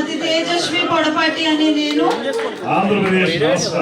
శ్రీమతి తేజస్వి పొడపాటి అనే నేను. ఆంధ్రప్రదేశ్ రాష్ట్ర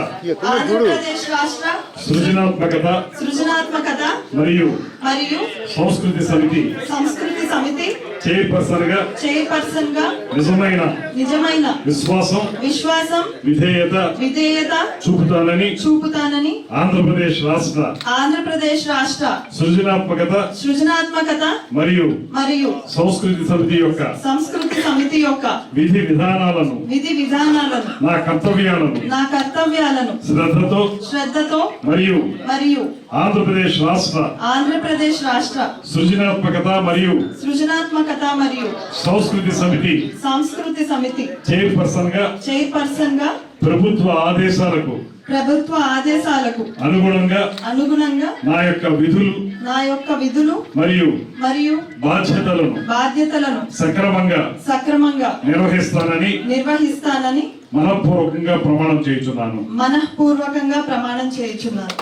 ఆంధ్రప్రదేశ్ రాష్ట్ర సృజనాత్మకత సృజనాత్మకత మరియు మరియు సంస్కృతి సమితి సంస్కృతి సమితి చైర్పర్సన్గా చైర్పర్సన్గా నిజమైన నిజమైన విశ్వాసం విశ్వాసం విధేయత విధేయత చూపుతానని చూపుతానని ఆంధ్రప్రదేశ్ రాష్ట్ర ఆంధ్రప్రదేశ్ రాష్ట్ర సృజనాత్మకత సృజనాత్మకత మరియు మరియు సంస్కృతి సమితి యొక్క సంస్కృతి సమితి యొక్క విధి విధానాలను విధి విధానాలను నా కర్తవ్యాలను నా కర్తవ్యాలను శ్రద్ధతో శ్రద్ధతో మరియు మరియు ఆంధ్రప్రదేశ్ రాష్ట్ర ఆంధ్రప్రదేశ్ రాష్ట్ర సృజనాత్మకత మరియు సృజనాత్మకత మరియు సంస్కృతి సమితి సంస్కృతి సమితి చైర్పర్సన్గా చైర్పర్సన్గా ప్రభుత్వ ఆదేశాలకు ప్రభుత్వ ఆదేశాలకు అనుగుణంగా అనుగుణంగా నా యొక్క విధులు నా యొక్క విధులు మరియు మరియు బాధ్యతలను బాధ్యతలను సక్రమంగా సక్రమంగా నిర్వహిస్తానని నిర్వహిస్తానని మనపూర్వకంగా ప్రమాణం చేయుచున్నాను. మనఃపూర్వకంగా ప్రమాణం చేయుచున్నాను.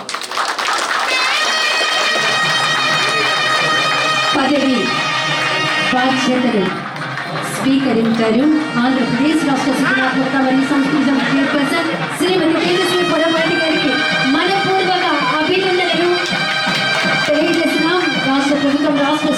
పదవి బాధ్యతలు. స్వీకరించారు ఆంధ్రప్రదేశ్ రాష్ట్ర శిక్షణాత్మక మరియు సంస్కృతి చైర్పర్సన్ శ్రీమతి తేజస్వి పొడపాటి గారికి మనపూర్వక అభినందనలు తెలియజేస్తున్నాం రాష్ట్ర ప్రభుత్వం రాష్ట్ర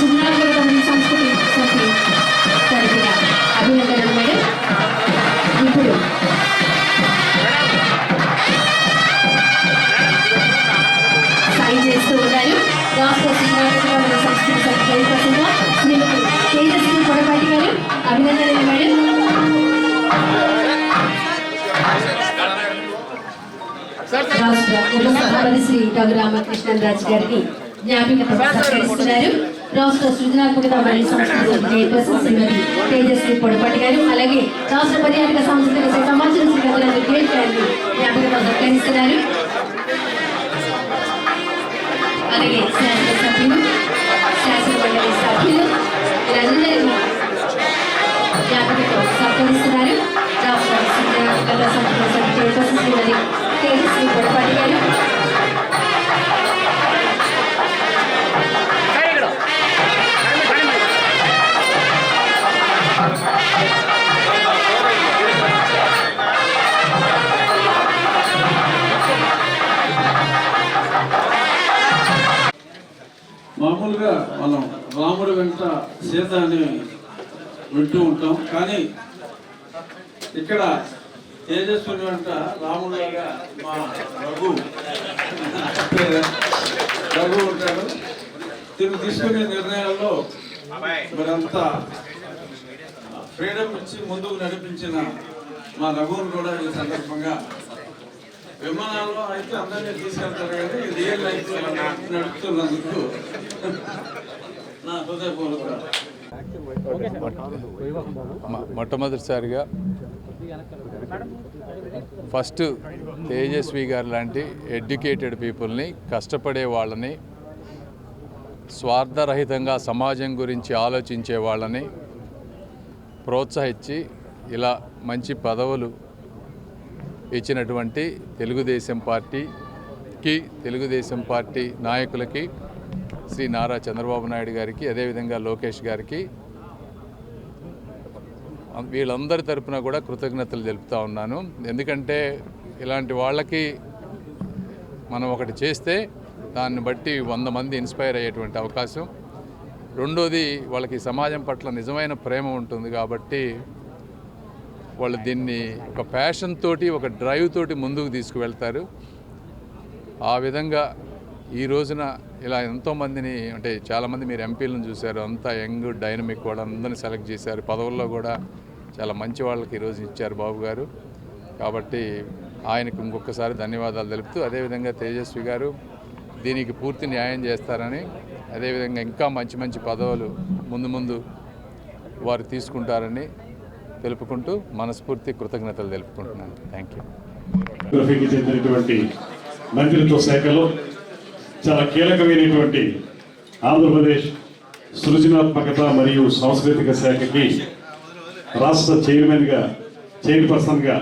రాష్ట్ర ఉపసభాపతి శ్రీ రఘు రామకృష్ణరాజు గారిని జ్ఞాపికతో సత్కరిస్తున్నారు రాష్ట్ర సృజనాత్మకత మరియు సంస్కృతి సమితి చైర్పర్సన్ శ్రీమతి తేజస్వి పొడపాటి గారు అలాగే రాష్ట్ర పర్యాటక సాంస్కృతిక శాఖ మంత్రి శ్రీ గంగుల గేట్ గారిని జ్ఞాపికతో సత్కరిస్తున్నారు అలాగే మామూలుగా మనం రాముడి వెంట సీత అని వింటూ ఉంటాం. కానీ ఇక్కడ తేజస్వి వెంట రాముడిలాగా మా రఘు. రఘు ఉంటాడు. తిను తీసుకునే నిర్ణయాల్లో మరంతా ఫ్రీడమ్ ఇచ్చి ముందుకు నడిపించిన మా రఘువును కూడా ఈ సందర్భంగా విమానాల్లో అయితే అందరినీ తీసుకెళ్తారు కానీ రియల్ లైఫ్ నడుపుతున్నందుకు మొట్టమొదటిసారిగా ఫస్ట్ తేజస్వి గారు లాంటి ఎడ్యుకేటెడ్ పీపుల్ని కష్టపడే వాళ్ళని స్వార్థరహితంగా సమాజం గురించి ఆలోచించే వాళ్ళని ప్రోత్సహించి ఇలా మంచి పదవులు ఇచ్చినటువంటి తెలుగుదేశం పార్టీకి తెలుగుదేశం పార్టీ నాయకులకి శ్రీ నారా చంద్రబాబు నాయుడు గారికి అదేవిధంగా లోకేష్ గారికి వీళ్ళందరి తరపున కూడా కృతజ్ఞతలు తెలుపుతా ఉన్నాను. ఎందుకంటే ఇలాంటి వాళ్ళకి మనం ఒకటి చేస్తే దాన్ని బట్టి వంద మంది ఇన్స్పైర్ అయ్యేటువంటి అవకాశం. రెండోది వాళ్ళకి సమాజం పట్ల నిజమైన ప్రేమ ఉంటుంది కాబట్టి వాళ్ళు దీన్ని ఒక ప్యాషన్ తోటి ఒక డ్రైవ్ తోటి ముందుకు తీసుకువెళ్తారు. ఆ విధంగా ఈ రోజున ఇలా ఎంతోమందిని అంటే చాలామంది మీరు ఎంపీలను చూశారు అంతా యంగ్ డైనమిక్ కూడా అందరిని సెలెక్ట్ చేశారు. పదవుల్లో కూడా చాలా మంచి వాళ్ళకి ఈరోజు ఇచ్చారు బాబు గారు. కాబట్టి ఆయనకు ఇంకొకసారి ధన్యవాదాలు తెలుపుతూ అదేవిధంగా తేజస్వి గారు దీనికి పూర్తి న్యాయం చేస్తారని అదేవిధంగా ఇంకా మంచి మంచి పదవులు ముందు ముందు వారు తీసుకుంటారని తెలుపుకుంటూ మనస్ఫూర్తి కృతజ్ఞతలు తెలుపుకుంటున్నాను. Thank you. మంత్రిత్వ శాఖలో చాలా కీలకమైనటువంటి ఆంధ్రప్రదేశ్ సృజనాత్మకత మరియు సాంస్కృతిక శాఖకి రాష్ట్ర చైర్మన్గా చైర్పర్సన్గా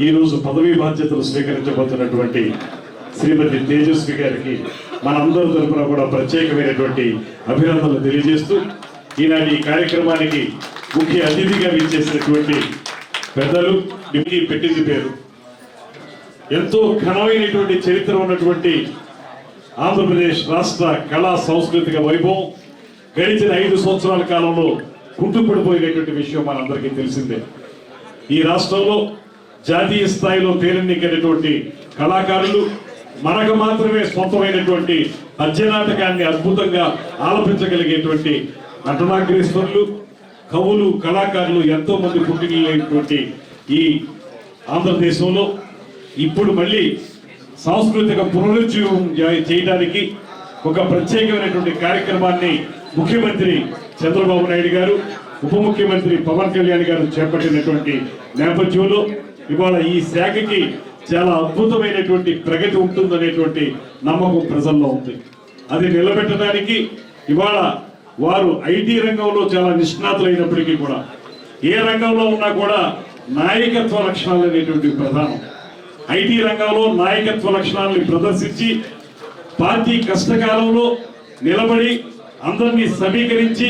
ఈరోజు పదవీ బాధ్యతలు స్వీకరించబోతున్నటువంటి శ్రీమతి తేజస్వి గారికి మనందరి తరపున కూడా ప్రత్యేకమైనటువంటి అభినందనలు తెలియజేస్తూ ఈనాటి ఈ కార్యక్రమానికి ముఖ్య అతిథిగా విచ్చేసినటువంటి పెద్దలు డిప్యూటీ పెట్టింది పేరు. ఎంతో ఘనమైనటువంటి చరిత్ర ఉన్నటువంటి ఆంధ్రప్రదేశ్ రాష్ట్ర కళా సాంస్కృతిక వైభవం గడిచిన ఐదు సంవత్సరాల కాలంలో కుంటుపడిపోయినటువంటి విషయం మనందరికీ తెలిసిందే. ఈ రాష్ట్రంలో జాతీయ స్థాయిలో తేలినటువంటి కళాకారులు మనకు మాత్రమే సొంతమైనటువంటి పద్యనాటకాన్ని అద్భుతంగా ఆలపించగలిగేటువంటి నటనాగ్రేశ్వరులు కవులు కళాకారులు ఎంతో మంది పుట్టినటువంటి ఈ ఆంధ్రదేశంలో. ఇప్పుడు మళ్ళీ సాంస్కృతిక పునరుజ్జీవం చేయడానికి ఒక ప్రత్యేకమైనటువంటి కార్యక్రమాన్ని ముఖ్యమంత్రి చంద్రబాబు నాయుడు గారు ఉప ముఖ్యమంత్రి పవన్ కళ్యాణ్ గారు చేపట్టినటువంటి నేపథ్యంలో ఇవాళ ఈ శాఖకి చాలా అద్భుతమైనటువంటి ప్రగతి ఉంటుందనేటువంటి నమ్మకం ప్రజల్లో ఉంది. అది నిలబెట్టడానికి ఇవాళ వారు ఐటీ రంగంలో చాలా నిష్ణాతులైనప్పటికీ కూడా ఏ రంగంలో ఉన్నా కూడా నాయకత్వ లక్షణాలు అనేటువంటి ప్రధానం. ఐటీ రంగంలో నాయకత్వ లక్షణాలను ప్రదర్శించి పార్టీ కష్టకాలంలో నిలబడి అందరినీ సమీకరించి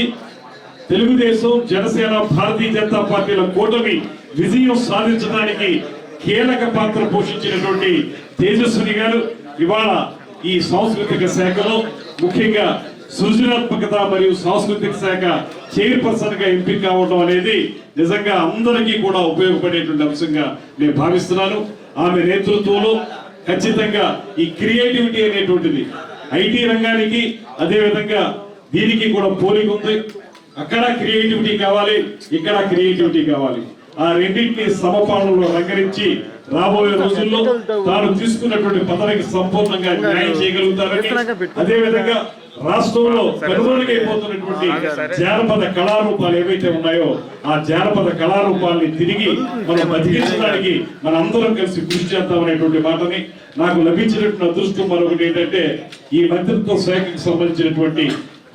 తెలుగుదేశం జనసేన భారతీయ జనతా పార్టీల కూటమి విజయం సాధించడానికి కీలక పాత్ర పోషించినటువంటి తేజస్విని గారు ఇవాళ ఈ సాంస్కృతిక శాఖలో ముఖ్యంగా సృజనాత్మకత మరియు సాంస్కృతిక శాఖ చైర్పర్సన్గా ఎంపిక కావడం అనేది నిజంగా అందరికీ కూడా ఉపయోగపడేటువంటి అంశంగా నేను భావిస్తున్నాను. ఆమె నేతృత్వంలో ఖచ్చితంగా ఈ క్రియేటివిటీ అనేటువంటిది ఐటీ రంగానికి అదే విధంగా దీనికి కూడా పోలిక ఉంది. అక్కడ క్రియేటివిటీ కావాలి ఇక్కడ క్రియేటివిటీ కావాలి. ఆ రెండింటిని సమపాలనలో రంగరించి రాబోయే రోజుల్లో తాను తీసుకున్నటువంటి పదవికి సంపూర్ణంగా న్యాయం చేయగలుగుతారని అదే విధంగా రాష్ట్రంలో కనుగొనకైపోతున్నటువంటి జానపద కళారూపాలు ఏవైతే ఉన్నాయో ఆ జానపద కళారూపాలని తిరిగి మనం బతికించడానికి మన అందరం కలిసి కృషి చేద్దామనేటువంటి మాటని నాకు లభించినటువంటి అదృష్టం మరొకటి ఏంటంటే ఈ మంత్రిత్వ శాఖకు సంబంధించినటువంటి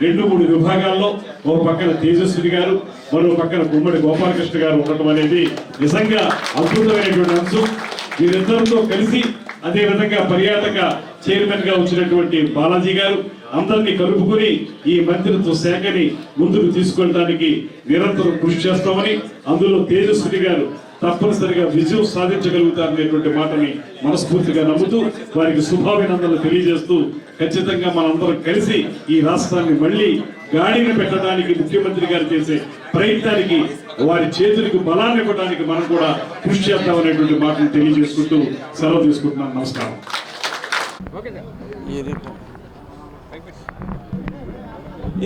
రెండు మూడు విభాగాల్లో ఓ పక్కన తేజస్విని గారు మరో పక్కన గుమ్మడి గోపాలకృష్ణ గారు ఉండటం అనేది నిజంగా అద్భుతమైనటువంటి అంశం. వీరిద్దరితో కలిసి అదే విధంగా పర్యాటక చైర్మన్గా వచ్చినటువంటి బాలాజీ గారు అందరినీ కలుపుకొని ఈ మంత్రిత్వ శాఖని ముందుకు తీసుకెళ్ళడానికి నిరంతరం కృషి చేస్తామని అందులో తేజస్విని గారు తప్పనిసరిగా విజయం సాధించగలుగుతారనేటువంటి మాటని మనస్ఫూర్తిగా నమ్ముతూ వారికి శుభాభినందనలు తెలియజేస్తూ ఖచ్చితంగా మనందరం కలిసి ఈ రాష్ట్రాన్ని మళ్ళీ గాడిని పెట్టడానికి ముఖ్యమంత్రి గారు చేసే ప్రయత్నానికి వారి చేతులకు బలాన్ని ఇవ్వడానికి మనం కూడా కృషి చేద్దామనేటువంటి మాటను తెలియజేసుకుంటూ సెలవు తీసుకుంటున్నాం. నమస్కారం.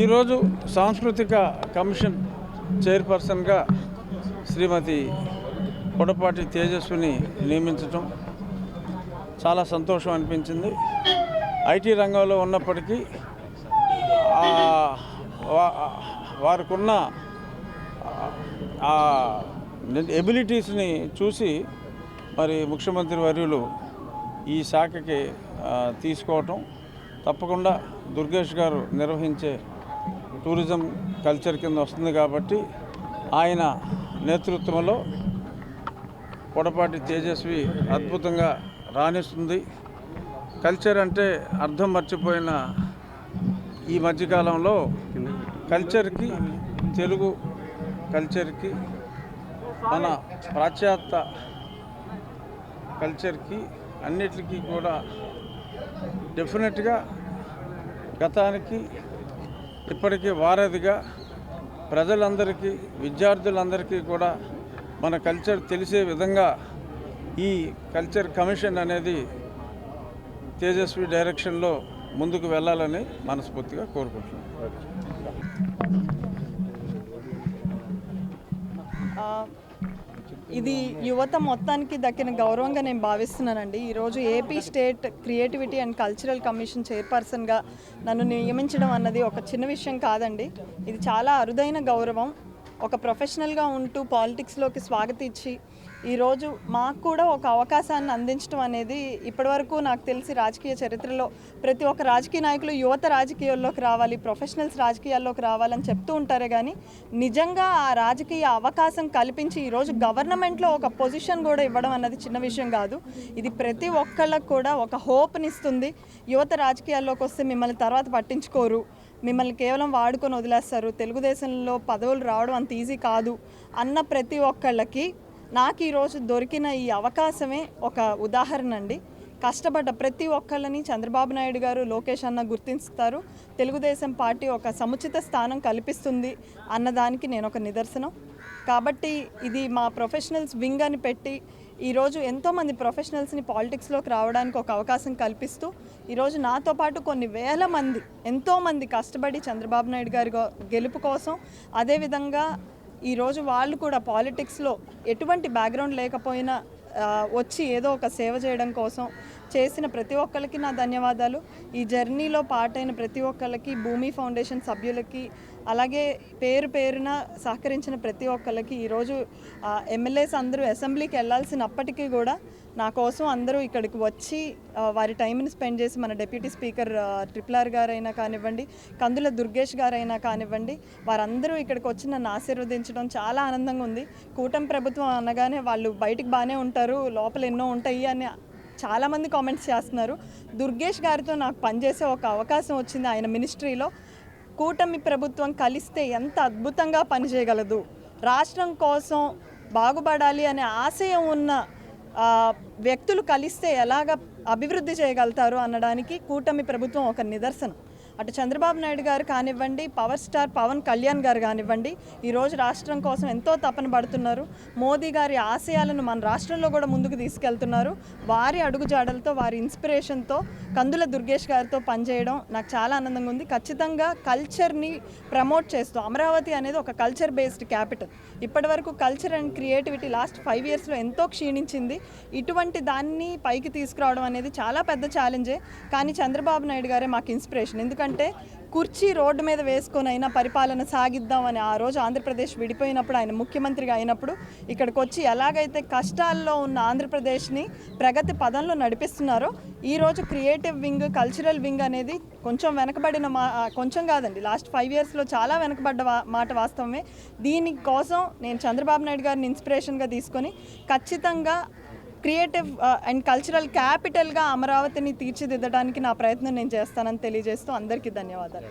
ఈరోజు సాంస్కృతిక కమిషన్ చైర్పర్సన్గా శ్రీమతి పొడపాటి తేజస్విని నియమించటం చాలా సంతోషం అనిపించింది. ఐటీ రంగంలో ఉన్నప్పటికీ వారికున్న ఆ ఎబిలిటీస్ని చూసి మరి ముఖ్యమంత్రి వర్యులు ఈ శాఖకి తీసుకోవటం. తప్పకుండా దుర్గేష్ గారు నిర్వహించే టూరిజం కల్చర్ కింద వస్తుంది కాబట్టి ఆయన నేతృత్వంలో పొడపాటి తేజస్వి అద్భుతంగా రాణిస్తుంది. కల్చర్ అంటే అర్థం మర్చిపోయిన ఈ మధ్యకాలంలో కల్చర్కి తెలుగు కల్చర్కి మన పాశ్చాత్య కల్చర్కి అన్నిటికీ కూడా డెఫినెట్గా గతానికి ఇప్పటికీ వారధిగా ప్రజలందరికీ విద్యార్థులందరికీ కూడా మన కల్చర్ తెలిసే విధంగా ఈ కల్చర్ కమిషన్ అనేది తేజస్వి డైరెక్షన్లో ముందుకు వెళ్ళాలని మనస్ఫూర్తిగా కోరుకుంటున్నాను ఇది యువత మొత్తానికి దక్కిన గౌరవంగా నేను భావిస్తున్నానండి. ఈరోజు AP state creativity and cultural commission చైర్పర్సన్గా నన్ను నియమించడం అన్నది ఒక చిన్న విషయం కాదండి. ఇది చాలా అరుదైన గౌరవం. ఒక ప్రొఫెషనల్గా ఉంటూ పాలిటిక్స్లోకి స్వాగతిచ్చి ఈరోజు మాకు కూడా ఒక అవకాశాన్ని అందించడం అనేది ఇప్పటివరకు నాకు తెలిసి రాజకీయ చరిత్రలో ప్రతి ఒక్క రాజకీయ నాయకులు యువత రాజకీయాల్లోకి రావాలి ప్రొఫెషనల్స్ రాజకీయాల్లోకి రావాలని చెప్తూ ఉంటారే కానీ నిజంగా ఆ రాజకీయ అవకాశం కల్పించి ఈరోజు గవర్నమెంట్లో ఒక పొజిషన్ కూడా ఇవ్వడం అన్నది చిన్న విషయం కాదు. ఇది ప్రతి ఒక్కళ్ళకు కూడా ఒక హోప్నిస్తుంది యువత రాజకీయాల్లోకి వస్తే మిమ్మల్ని తర్వాత పట్టించుకోరు. మిమ్మల్ని కేవలం వాడుకొని వదిలేస్తారు. తెలుగుదేశంలో పదవులు రావడం అంత ఈజీ కాదు అన్న ప్రతి ఒక్కళ్ళకి నాకు ఈరోజు దొరికిన ఈ అవకాశమే ఒక ఉదాహరణ అండి. కష్టపడ్డ ప్రతి ఒక్కళ్ళని చంద్రబాబు నాయుడు గారు లోకేష్ అన్న గుర్తిస్తారు. తెలుగుదేశం పార్టీ ఒక సముచిత స్థానం కల్పిస్తుంది అన్నదానికి నేను ఒక నిదర్శనం. కాబట్టి ఇది మా ప్రొఫెషనల్స్ వింగ్ అని పెట్టి ఈరోజు ఎంతోమంది ప్రొఫెషనల్స్ని పాలిటిక్స్లోకి రావడానికి ఒక అవకాశం కల్పిస్తూ ఈరోజు నాతో పాటు కొన్ని వేల మంది ఎంతోమంది కష్టపడి చంద్రబాబు నాయుడు గారి గెలుపు కోసం అదేవిధంగా ఈరోజు వాళ్ళు కూడా పాలిటిక్స్లో ఎటువంటి బ్యాక్గ్రౌండ్ లేకపోయినా వచ్చి ఏదో ఒక సేవ చేయడం కోసం చేసిన ప్రతి ఒక్కరికి నా ధన్యవాదాలు. ఈ జర్నీలో పాటైన ప్రతి ఒక్కరికి భూమి ఫౌండేషన్ సభ్యులకి అలాగే పేరు పేరున సహకరించిన ప్రతి ఒక్కరికి ఈరోజు ఎమ్మెల్యేస్ అందరూ అసెంబ్లీకి వెళ్ళాల్సినప్పటికీ కూడా నా కోసం అందరూ ఇక్కడికి వచ్చి వారి టైంని స్పెండ్ చేసి మన డిప్యూటీ స్పీకర్ ఆ, గారైనా కానివ్వండి కందుల దుర్గేష్ గారైనా కానివ్వండి వారందరూ ఇక్కడికి వచ్చి నన్ను ఆశీర్వదించడం చాలా ఆనందంగా ఉంది. కూటమి ప్రభుత్వం అనగానే వాళ్ళు బయటికి బాగానే ఉంటారు లోపల ఎన్నో ఉంటాయి అని చాలామంది కామెంట్స్ చేస్తున్నారు. దుర్గేష్ గారితో నాకు పనిచేసే ఒక అవకాశం వచ్చింది ఆయన మినిస్ట్రీలో. కూటమి ప్రభుత్వం కలిస్తే ఎంత అద్భుతంగా పనిచేయగలదు. రాష్ట్రం కోసం బాగుపడాలి అనే ఆశయం ఉన్న వ్యక్తులు కలిస్తే ఎలాగ అభివృద్ధి చేయగలుగుతారు అనడానికి కూటమి ప్రభుత్వం ఒక నిదర్శనం. అటు చంద్రబాబు నాయుడు గారు కానివ్వండి పవర్ స్టార్ పవన్ కళ్యాణ్ గారు కానివ్వండి ఈరోజు రాష్ట్రం కోసం ఎంతో తపన పడుతున్నారు. మోదీ గారి ఆశయాలను మన రాష్ట్రంలో కూడా ముందుకు తీసుకెళ్తున్నారు. వారి అడుగుజాడలతో వారి ఇన్స్పిరేషన్తో కందుల దుర్గేష్ గారితో పనిచేయడం నాకు చాలా ఆనందంగా ఉంది. ఖచ్చితంగా కల్చర్ని ప్రమోట్ చేస్తూ అమరావతి అనేది ఒక కల్చర్ బేస్డ్ క్యాపిటల్ ఇప్పటివరకు culture and creativity last five ఇయర్స్లో ఎంతో క్షీణించింది. ఇటువంటి దాన్ని పైకి తీసుకురావడం అనేది చాలా పెద్ద ఛాలెంజే కానీ చంద్రబాబు నాయుడు గారే మాకు ఇన్స్పిరేషన్ ఎందుకంటే కుర్చీ రోడ్డు మీద వేసుకొని అయినా పరిపాలన సాగిద్దామని ఆ రోజు ఆంధ్రప్రదేశ్ విడిపోయినప్పుడు ఆయన ముఖ్యమంత్రిగా అయినప్పుడు ఇక్కడికి వచ్చి ఎలాగైతే కష్టాల్లో ఉన్న ఆంధ్రప్రదేశ్ని ప్రగతి పదంలో నడిపిస్తున్నారో ఈరోజు క్రియేటివ్ వింగ్ కల్చరల్ వింగ్ అనేది కొంచెం వెనకబడిన మా కొంచెం కాదండి లాస్ట్ ఫైవ్ ఇయర్స్లో చాలా వెనకబడ్డ మాట వాస్తవమే. దీనికోసం నేను చంద్రబాబు నాయుడు గారిని ఇన్స్పిరేషన్గా తీసుకొని ఖచ్చితంగా క్రియేటివ్ అండ్ కల్చరల్ క్యాపిటల్గా అమరావతిని తీర్చిదిద్దడానికి నా ప్రయత్నం నేను చేస్తానని తెలియజేస్తూ అందరికీ ధన్యవాదాలు.